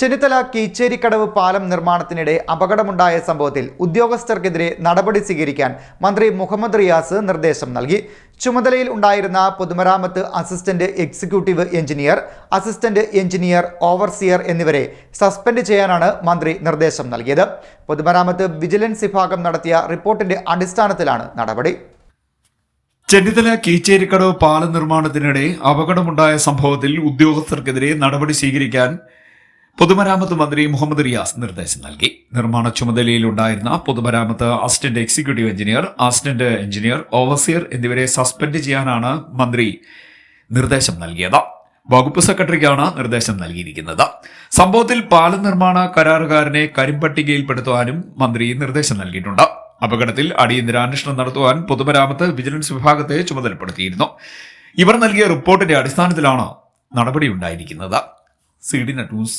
ചെന്നിത്തല കീച്ചേരിക്കടവ് പാലം നിർമ്മാണത്തിനിടെ അപകടമുണ്ടായ സംഭവത്തിൽ ഉദ്യോഗസ്ഥർക്കെതിരെ നടപടി സ്വീകരിക്കാൻ മന്ത്രി മുഹമ്മദ് റിയാസ് നിർദ്ദേശം നൽകി. ചുമതലയിൽ ഉണ്ടായിരുന്ന പൊതുമരാമത്ത് assistant executive engineer assistant engineer overseer എന്നിവരെ സസ്പെൻഡ് ചെയ്യാനാണ് മന്ത്രി നിർദ്ദേശം നൽകിയത്. പൊതുമരാമത്ത് വിജിലൻസ് വിഭാഗം നടത്തിയ റിപ്പോർട്ടിന്റെ അടിസ്ഥാനത്തിലാണ് നടപടി. ചെന്നിത്തല കീച്ചേരിക്കടവ് പാലം നിർമ്മാണത്തിനിടെ അപകടമുണ്ടായ സംഭവത്തിൽ ഉദ്യോഗസ്ഥർക്കെതിരെ നടപടി സ്വീകരിക്കാൻ പൊതുമരാമത്ത് മന്ത്രി മുഹമ്മദ് റിയാസ് നിർദ്ദേശം നൽകി. നിർമ്മാണ ചുമതലയിലുണ്ടായിരുന്ന പൊതുമരാമത്ത് assistant executive engineer assistant engineer overseer എന്നിവരെ സസ്പെൻഡ് ചെയ്യാനാണ് മന്ത്രി നിർദ്ദേശം നൽകിയത്. വകുപ്പ് സെക്രട്ടറിക്കാണ് നിർദ്ദേശം നൽകിയിരിക്കുന്നത്. സംഭവത്തിൽ പാലം നിർമ്മാണ കരാറുകാരനെ കരിമ്പട്ടികയിൽപ്പെടുത്തുവാനും മന്ത്രി നിർദ്ദേശം നൽകിയിട്ടുണ്ട്. അപകടത്തിൽ അടിയന്തരാന്വേഷണം നടത്തുവാൻ പൊതുമരാമത്ത് വിജിലൻസ് വിഭാഗത്തെ ചുമതലപ്പെടുത്തിയിരുന്നു. ഇവർ നൽകിയ റിപ്പോർട്ടിന്റെ അടിസ്ഥാനത്തിലാണ് നടപടിയുണ്ടായിരിക്കുന്നത്. C D net news